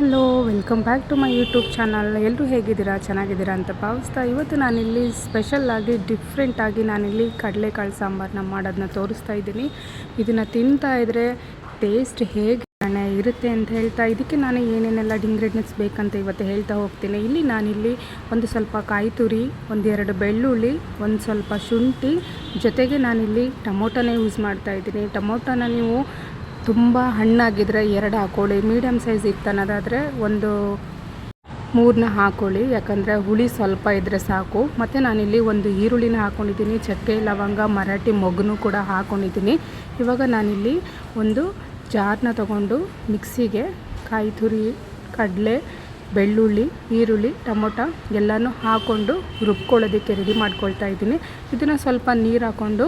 Hello, welcome back to my YouTube channel. ಎಲ್ಲರೂ ಹೇಗಿದ್ದೀರಾ? ಚೆನ್ನಾಗಿದ್ದೀರಾ ಅಂತ ಭಾವಿಸ್ತಾ ಇವತ್ತು ನಾನಿಲ್ಲಿ ಸ್ಪೆಷಲ್ಲಾಗಿ ಡಿಫ್ರೆಂಟಾಗಿ ನಾನಿಲ್ಲಿ ಕಡಲೆಕಾಳು ಸಾಂಬಾರನ್ನ ಮಾಡೋದನ್ನ ತೋರಿಸ್ತಾ ಇದ್ದೀನಿ. ಇದನ್ನು ತಿಂತಾ ಇದ್ದರೆ ಟೇಸ್ಟ್ ಹೇಗೆ ಇರುತ್ತೆ ಅಂತ ಹೇಳ್ತಾ ಇದಕ್ಕೆ ನಾನು ಏನೇನೆಲ್ಲ ಇಂಗ್ರೀಡಿಯೆಂಟ್ಸ್ ಬೇಕಂತ ಇವತ್ತು ಹೇಳ್ತಾ ಹೋಗ್ತೀನಿ. ಇಲ್ಲಿ ನಾನಿಲ್ಲಿ ಒಂದು ಸ್ವಲ್ಪ ಕಾಯಿ ತುರಿ ಒಂದೆರಡು ಬೆಳ್ಳುಳ್ಳಿ, ಒಂದು ಸ್ವಲ್ಪ ಶುಂಠಿ, ಜೊತೆಗೆ ನಾನಿಲ್ಲಿ ಟೊಮೊಟೊನೇ ಯೂಸ್ ಮಾಡ್ತಾ ಇದ್ದೀನಿ. ಟೊಮೊಟೊನ ನೀವು ತುಂಬ ಹಣ್ಣಾಗಿದ್ದರೆ ಎರಡು ಹಾಕೊಳ್ಳಿ ಮೀಡಿಯಮ್ ಸೈಜ್ ಇತ್ತು ಅನ್ನೋದಾದರೆ ಒಂದು ಮೂರನ್ನ ಹಾಕೊಳ್ಳಿ, ಯಾಕಂದರೆ ಹುಳಿ ಸ್ವಲ್ಪ ಇದ್ದರೆ ಸಾಕು. ಮತ್ತು ನಾನಿಲ್ಲಿ ಒಂದು ಈರುಳ್ಳಿನ ಹಾಕ್ಕೊಂಡಿದ್ದೀನಿ ಚಕ್ಕೆ, ಲವಂಗ, ಮರಾಠಿ ಮೊಗ್ಗು ಕೂಡ ಹಾಕ್ಕೊಂಡಿದ್ದೀನಿ ಇವಾಗ ನಾನಿಲ್ಲಿ ಒಂದು ಜಾರ್ನ ತಗೊಂಡು ಮಿಕ್ಸಿಗೆ ಕಾಯಿ ತುರಿ, ಕಡಲೆ ಬೆಳ್ಳುಳ್ಳಿ, ಈರುಳ್ಳಿ, ಟೊಮೊಟೊ ಎಲ್ಲನೂ ಹಾಕ್ಕೊಂಡು ರುಬ್ಕೊಳ್ಳೋದಕ್ಕೆ ರೆಡಿ ಮಾಡ್ಕೊಳ್ತಾ ಇದ್ದೀನಿ. ಇದನ್ನು ಸ್ವಲ್ಪ ನೀರು ಹಾಕ್ಕೊಂಡು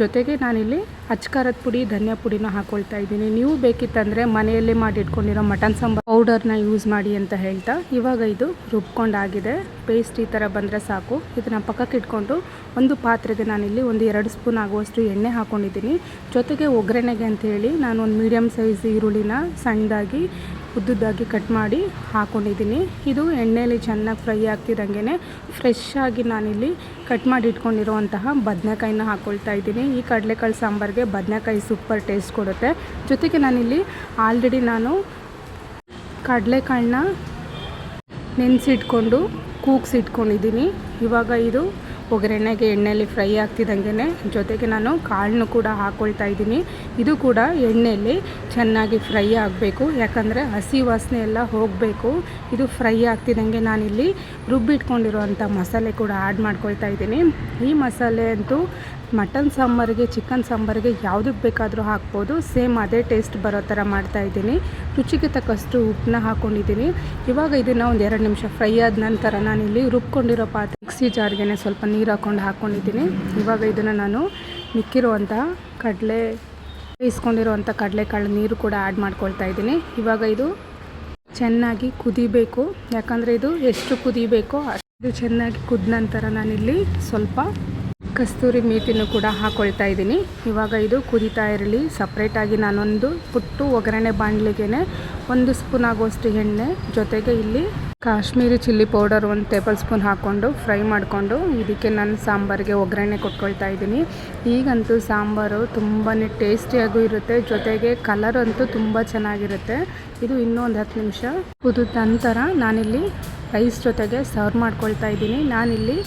ಜೊತೆಗೆ ನಾನಿಲ್ಲಿ ಅಚ್ಕಾರದ ಪುಡಿ, ಧನಿಯಾ ಪುಡಿನ ಹಾಕ್ಕೊಳ್ತಾ ಇದ್ದೀನಿ. ನೀವು ಬೇಕಿತ್ತಂದರೆ ಮನೆಯಲ್ಲೇ ಮಾಡಿ ಇಟ್ಕೊಂಡಿರೋ ಮಟನ್ ಸಾಂಬಾರ್ ಪೌಡರ್ನ ಯೂಸ್ ಮಾಡಿ ಅಂತ ಹೇಳ್ತಾ, ಇವಾಗ ಇದು ರುಬ್ಕೊಂಡಾಗಿದೆ. ಪೇಸ್ಟ್ ಈ ಥರ ಬಂದರೆ ಸಾಕು. ಇದನ್ನು ಪಕ್ಕಕ್ಕೆ ಇಟ್ಕೊಂಡು ಒಂದು ಪಾತ್ರೆಗೆ ನಾನಿಲ್ಲಿ ಒಂದು ಎರಡು ಸ್ಪೂನ್ ಆಗುವಷ್ಟು ಎಣ್ಣೆ ಹಾಕ್ಕೊಂಡಿದ್ದೀನಿ ಜೊತೆಗೆ ಒಗ್ಗರಣೆಗೆ ಅಂತ ಹೇಳಿ ನಾನು ಒಂದು ಮೀಡಿಯಮ್ ಸೈಜ್ ಈರುಳ್ಳಿನ ಸಣ್ಣದಾಗಿ ಉದ್ದುದ್ದಾಗಿ ಕಟ್ ಮಾಡಿ ಹಾಕ್ಕೊಂಡಿದ್ದೀನಿ ಇದು ಎಣ್ಣೆಯಲ್ಲಿ ಚೆನ್ನಾಗಿ ಫ್ರೈ ಆಗ್ತಿದ್ದಂಗೆ ಫ್ರೆಶ್ ಆಗಿ ನಾನಿಲ್ಲಿ ಕಟ್ ಮಾಡಿ ಇಟ್ಕೊಂಡಿರುವಂತಹ ಬದನೆಕಾಯಿನ ಹಾಕ್ಕೊಳ್ತಾ ಇದ್ದೀನಿ. ಈ ಕಡಲೆಕಾಳು ಸಾಂಬಾರಿಗೆ ಬದನೆಕಾಯಿ ಸೂಪರ್ ಟೇಸ್ಟ್ ಕೊಡುತ್ತೆ. ಜೊತೆಗೆ ನಾನಿಲ್ಲಿ ಆಲ್ರೆಡಿ ನಾನು ಕಡಲೆಕಾಳನ್ನ ನೆನೆಸಿಟ್ಕೊಂಡು, ಕೂಗ್ಸಿಟ್ಕೊಂಡಿದ್ದೀನಿ. ಇವಾಗ ಇದು ಒಗ್ಗರಣೆಗೆ ಎಣ್ಣೆಯಲ್ಲಿ ಫ್ರೈ ಆಗ್ತಿದ್ದಂಗೆ ಜೊತೆಗೆ ನಾನು ಕಾಳನ್ನು ಕೂಡ ಹಾಕ್ಕೊಳ್ತಾ ಇದ್ದೀನಿ. ಇದು ಕೂಡ ಎಣ್ಣೆಯಲ್ಲಿ ಚೆನ್ನಾಗಿ ಫ್ರೈ ಆಗಬೇಕು. ಯಾಕಂದರೆ ಹಸಿ ವಾಸನೆ ಎಲ್ಲ ಹೋಗಬೇಕು. ಇದು ಫ್ರೈ ಆಗ್ತಿದ್ದಂಗೆ ನಾನಿಲ್ಲಿ ರುಬ್ಬಿಟ್ಕೊಂಡಿರುವಂಥ ಮಸಾಲೆ ಕೂಡ ಆ್ಯಡ್ ಮಾಡ್ಕೊಳ್ತಾ ಇದ್ದೀನಿ. ಈ ಮಸಾಲೆ ಅಂತೂ ಮಟನ್ ಸಾಂಬಾರಿಗೆ, ಚಿಕನ್ ಸಾಂಬಾರಿಗೆ ಯಾವುದಕ್ಕೆ ಬೇಕಾದರೂ ಹಾಕ್ಬೋದು. ಸೇಮ್ ಅದೇ ಟೇಸ್ಟ್ ಬರೋ ಥರ ಮಾಡ್ತಾಯಿದ್ದೀನಿ ರುಚಿಗೆ ತಕ್ಕಷ್ಟು ಉಪ್ಪನ್ನ ಹಾಕ್ಕೊಂಡಿದ್ದೀನಿ ಇವಾಗ ಇದನ್ನು ಒಂದು ಎರಡು ನಿಮಿಷ ಫ್ರೈ ಆದ ನಂತರ ನಾನಿಲ್ಲಿ ರುಬ್ಕೊಂಡಿರೋ ಪಾತ್ರೆ ಮಿಕ್ಸಿ ಜಾರ್ಗೆ ಸ್ವಲ್ಪ ನೀರು ಹಾಕ್ಕೊಂಡು ಹಾಕ್ಕೊಂಡಿದ್ದೀನಿ ಇವಾಗ ಇದನ್ನು ನಾನು ಮಿಕ್ಕಿರುವಂಥ ಕಡಲೆ ಬೇಯಿಸ್ಕೊಂಡಿರುವಂಥ ಕಡಲೆಕಾಳು ನೀರು ಕೂಡ ಆ್ಯಡ್ ಮಾಡ್ಕೊಳ್ತಾ ಇದ್ದೀನಿ. ಇವಾಗ ಇದು ಚೆನ್ನಾಗಿ ಕುದಿಬೇಕು. ಯಾಕಂದರೆ ಇದು ಎಷ್ಟು ಕುದಿಬೇಕೋ ಅಷ್ಟು ಚೆನ್ನಾಗಿ ಕುದ ನಂತರ ನಾನಿಲ್ಲಿ ಸ್ವಲ್ಪ ಕಸ್ತೂರಿ ಮೀಟಿನೂ ಕೂಡ ಹಾಕ್ಕೊಳ್ತಾ ಇದ್ದೀನಿ. ಇವಾಗ ಇದು ಕುದೀತಾ ಇರಲಿ. ಸಪ್ರೇಟಾಗಿ ನಾನೊಂದು ಪುಟ್ಟು ಒಗ್ಗರಣೆ ಬಾಣಲಿಗೆ ಒಂದು ಸ್ಪೂನ್ ಆಗುವಷ್ಟು ಎಣ್ಣೆ. ಜೊತೆಗೆ ಇಲ್ಲಿ ಕಾಶ್ಮೀರಿ ಚಿಲ್ಲಿ ಪೌಡರ್ ಒಂದು ಟೇಬಲ್ ಸ್ಪೂನ್ ಹಾಕ್ಕೊಂಡು ಫ್ರೈ ಮಾಡಿಕೊಂಡು ಇದಕ್ಕೆ ನಾನು ಸಾಂಬಾರಿಗೆ ಒಗ್ಗರಣೆ ಕೊಟ್ಕೊಳ್ತಾ ಇದ್ದೀನಿ. ಈಗಂತೂ ಸಾಂಬಾರು ತುಂಬಾ ಟೇಸ್ಟಿಯಾಗೂ ಇರುತ್ತೆ. ಜೊತೆಗೆ ಕಲರ್ ಅಂತೂ ತುಂಬ ಚೆನ್ನಾಗಿರುತ್ತೆ. ಇದು ಇನ್ನೂ ಒಂದು ಹತ್ತು ನಿಮಿಷ ಕುದಿದ ನಂತರ ನಾನಿಲ್ಲಿ ರೈಸ್ ಜೊತೆಗೆ ಸರ್ವ್ ಮಾಡ್ಕೊಳ್ತಾ ಇದ್ದೀನಿ. ನಾನಿಲ್ಲಿ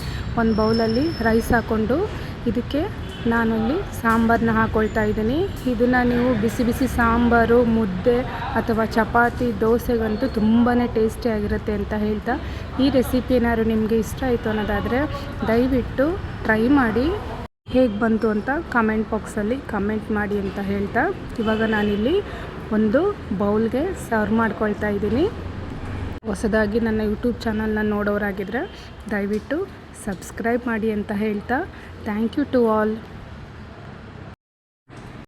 ಒಂದು ಬೌಲಲ್ಲಿ ರೈಸ್ ಹಾಕ್ಕೊಂಡು ಇದಕ್ಕೆ ನಾನಲ್ಲಿ ಸಾಂಬಾರನ್ನ ಹಾಕ್ಕೊಳ್ತಾ ಇದ್ದೀನಿ. ಇದನ್ನು ನೀವು ಬಿಸಿ ಬಿಸಿ ಸಾಂಬಾರು, ಮುದ್ದೆ ಅಥವಾ ಚಪಾತಿ, ದೋಸೆಗಂತೂ ತುಂಬಾ ಟೇಸ್ಟಿಯಾಗಿರುತ್ತೆ ಅಂತ ಹೇಳ್ತಾ ಈ ರೆಸಿಪಿ ಏನಾದ್ರು ನಿಮಗೆ ಇಷ್ಟ ಆಯಿತು ಅನ್ನೋದಾದರೆ ದಯವಿಟ್ಟು ಟ್ರೈ ಮಾಡಿ. ಹೇಗೆ ಬಂತು ಅಂತ ಕಮೆಂಟ್ ಬಾಕ್ಸಲ್ಲಿ ಕಮೆಂಟ್ ಮಾಡಿ ಅಂತ ಹೇಳ್ತಾ. ಇವಾಗ ನಾನಿಲ್ಲಿ ಒಂದು ಬೌಲ್ಗೆ ಸರ್ವ್ ಮಾಡ್ಕೊಳ್ತಾ ಇದ್ದೀನಿ. ಹೊಸದಾಗಿ ನನ್ನ ಯೂಟ್ಯೂಬ್ ಚಾನಲ್ನ ನೋಡೋರಾಗಿದ್ದರೆ ದಯವಿಟ್ಟು ಸಬ್ಸ್ಕ್ರೈಬ್ ಮಾಡಿ ಅಂತ ಹೇಳ್ತಾ ಥ್ಯಾಂಕ್ ಯು ಟು ಆಲ್.